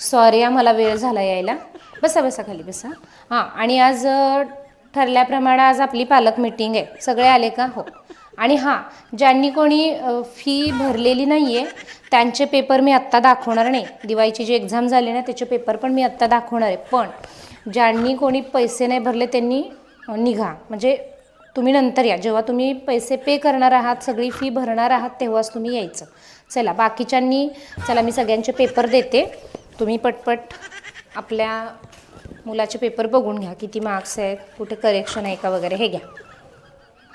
Sorry हा मला वेळ झाला यायला. बसा बसा खाली बसा. हां आणि आज ठरल्याप्रमाणे आज आपली पालक मिटिंग आहे. सगळे आले का? हो. आणि हां ज्यांनी कोणी फी भरलेली नाही आहे त्यांचे पेपर मी आत्ता दाखवणार नाही. दिवाळीची जी एक्झाम झाली ना त्याचे पेपर पण मी आत्ता दाखवणार आहे. पण ज्यांनी कोणी पैसे नाही भरले त्यांनी निघा. म्हणजे तुम्ही नंतर या. जेव्हा तुम्ही पैसे पे करणार आहात सगळी फी भरणार आहात तेव्हाच तुम्ही यायचं. चला बाकीच्यांनी चला मी सगळ्यांचे पेपर देते. तुम्ही पटपट आपल्या मुलाचे पेपर बघून घ्या किती मार्क्स आहेत कुठे करेक्शन आहे का वगैरे हे घ्या.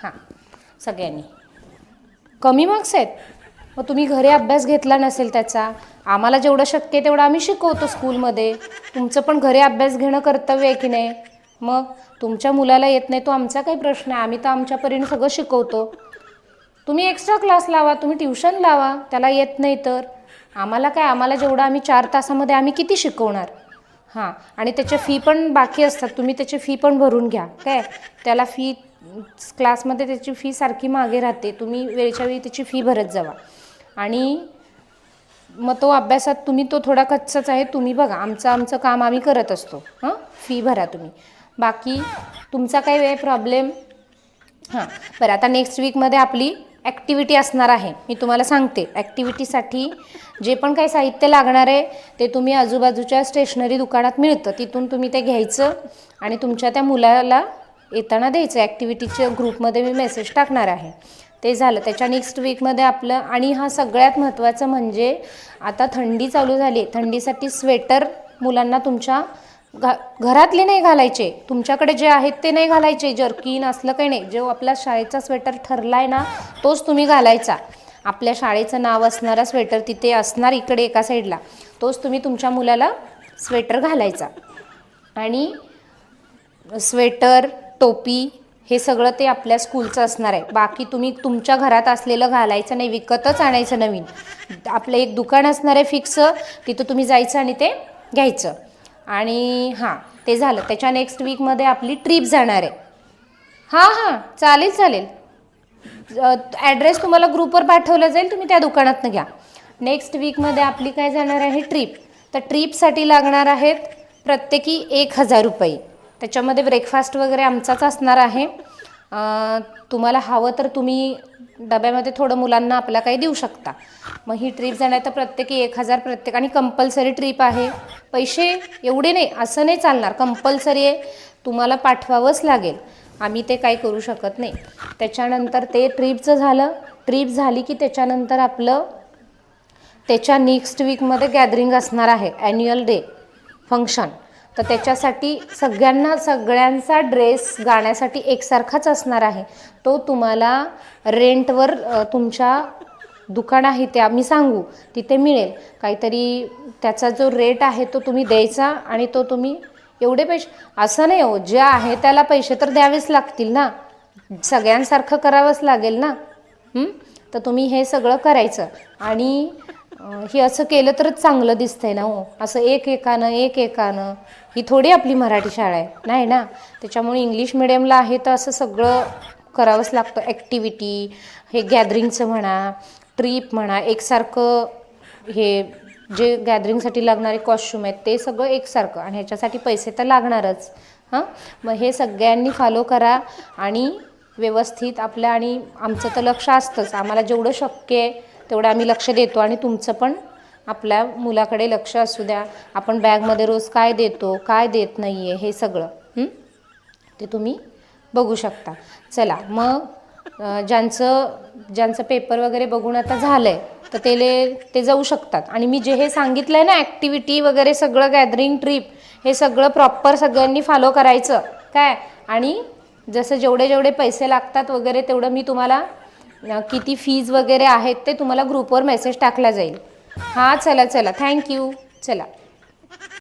हां सगळ्यांनी. कमी मार्क्स आहेत? मग तुम्ही घरी अभ्यास घेतला नसेल त्याचा आम्हाला जेवढं शक्य आहे तेवढं आम्ही शिकवतो स्कूलमध्ये. तुमचं पण घरी अभ्यास घेणं कर्तव्य आहे की नाही? मग तुमच्या मुलाला येत नाही तो आमचा काही प्रश्न आहे. आम्ही तर आमच्या परीने सगळं शिकवतो. तुम्ही एक्स्ट्रा क्लास लावा तुम्ही ट्युशन लावा त्याला येत नाही तर. आम्हाला काय आम्हाला जेवढं आम्ही चार तासामध्ये आम्ही किती शिकवणार? हां आणि त्याच्या फी पण बाकी असतात. तुम्ही त्याची फी पण भरून घ्या. काय? त्याला फी क्लासमध्ये त्याची फी सारखी मागे राहते. तुम्ही वेळच्या वेळी त्याची फी भरत जावा. आणि मग तो अभ्यासात तुम्ही तो थोडा कच्चाच आहे. तुम्ही बघा आमचं आमचं काम आम्ही करत असतो. हां फी भरा तुम्ही. बाकी तुमचा काही वेळ प्रॉब्लेम? हां बरं आता नेक्स्ट वीकमध्ये आपली ॲक्टिव्हिटी असणार आहे. मी तुम्हाला सांगते ॲक्टिव्हिटीसाठी जे पण काही साहित्य लागणार आहे ते तुम्ही आजूबाजूच्या स्टेशनरी दुकानात मिळतं. तिथून तुम्ही ते घ्यायचं आणि तुमच्या त्या मुलाला येताना द्यायचं. ॲक्टिव्हिटीच्या ग्रुपमध्ये मी मेसेज टाकणार आहे. ते झालं. त्याच्या नेक्स्ट वीकमध्ये आपलं आणि हा सगळ्यात महत्त्वाचं म्हणजे आता थंडी चालू झाली आहे. थंडीसाठी स्वेटर मुलांना तुमच्या घा घरातले नाही घालायचे. तुमच्याकडे जे आहेत ते नाही घालायचे. जर्किन असलं काही नाही जो आपला शाळेचा स्वेटर ठरला आहे ना तोच तुम्ही घालायचा. आपल्या शाळेचं नाव असणारा स्वेटर तिथे असणार इकडे एका साईडला तोच तुम्ही तुमच्या मुलाला स्वेटर घालायचा. आणि स्वेटर टोपी हे सगळं ते आपल्या स्कूलचं असणार आहे. बाकी तुम्ही तुमच्या घरात असलेलं घालायचं नाही विकतच आणायचं नवीन. आपलं एक दुकान असणार आहे फिक्स तिथं तुम्ही जायचं आणि ते घ्यायचं. आणि हां ते झालं. त्याच्या नेक्स्ट वीकमध्ये आपली ट्रीप जाणार आहे. हां हां चालेल चालेल. ॲड्रेस तुम्हाला ग्रुपवर पाठवला जाईल तुम्ही त्या दुकानातनं घ्या. नेक्स्ट वीकमध्ये आपली काय जाणार आहे? ट्रीप तर ट्रीपसाठी लागणार आहेत प्रत्येकी एक हजार रुपये. त्याच्यामध्ये ब्रेकफास्ट वगैरे आमचाच असणार आहे. तुम्हाला हवं तर तुम्ही डब्यामध्ये थोडं मुलांना आपल्या काही देऊ शकता. मग ही ट्रीप जाणार तर प्रत्येकी एक हजार प्रत्येक आणि कंपल्सरी ट्रीप आहे. पैसे एवढे नाही असं नाही चालणार. कंपल्सरी आहे तुम्हाला पाठवावंच लागेल. आम्ही ते काही करू शकत नाही. त्याच्यानंतर ते ट्रीपचं झालं. ट्रीप झाली की त्याच्यानंतर आपलं त्याच्या नेक्स्ट वीकमध्ये गॅदरिंग असणार आहे ॲन्युअल डे फंक्शन तर त्याच्यासाठी सगळ्यांना सगळ्यांचा ड्रेस गाण्यासाठी एकसारखाच असणार आहे. तो तुम्हाला रेंटवर तुमच्या दुकान आहे ते आम्ही सांगू तिथे मिळेल. काहीतरी त्याचा जो रेट आहे तो तुम्ही द्यायचा आणि तो तुम्ही एवढे पैसे असं नाही हो जे आहे त्याला पैसे तर द्यावेच लागतील ना. सगळ्यांसारखं करावंच लागेल ना. तर तुम्ही हे सगळं करायचं आणि हे असं केलं तरच चांगलं दिसतंय ना हो. असं एक एकानं एक एकानं. ही थोडी आपली मराठी शाळा आहे. नाही ना? त्याच्यामुळे इंग्लिश मिडियमला आहे तर असं सगळं करावंच लागतं. ॲक्टिव्हिटी हे गॅदरिंगचं म्हणा ट्रीप म्हणा एकसारखं हे जे गॅदरिंगसाठी लागणारे कॉस्ट्युम आहेत ते सगळं एकसारखं. आणि ह्याच्यासाठी पैसे तर लागणारच. हां? मग हे सगळ्यांनी फॉलो करा आणि व्यवस्थित आपल्या आणि आमचं तर लक्ष असतंच. आम्हाला जेवढं शक्य आहे तेवढं आम्ही लक्ष देतो आणि तुमचं पण आपल्या मुलाकडे लक्ष असू द्या. आपण बॅगमध्ये रोज काय देतो काय देत नाही आहे हे सगळं ते तुम्ही बघू शकता. चला मग ज्यांचं ज्यांचं पेपर वगैरे बघून आता झालं आहे तर ते ले ते जाऊ शकतात. आणि मी जे हे सांगितलं आहे ना ॲक्टिव्हिटी वगैरे सगळं गॅदरिंग ट्रीप हे सगळं प्रॉपर सगळ्यांनी फॉलो करायचं. काय? आणि जसं जेवढे जेवढे पैसे लागतात वगैरे तेवढं मी तुम्हाला किती फीज वगैरे आहेत ते तुम्हाला ग्रुपवर मेसेज टाकला जाईल. हां चला चला. थँक्यू चला.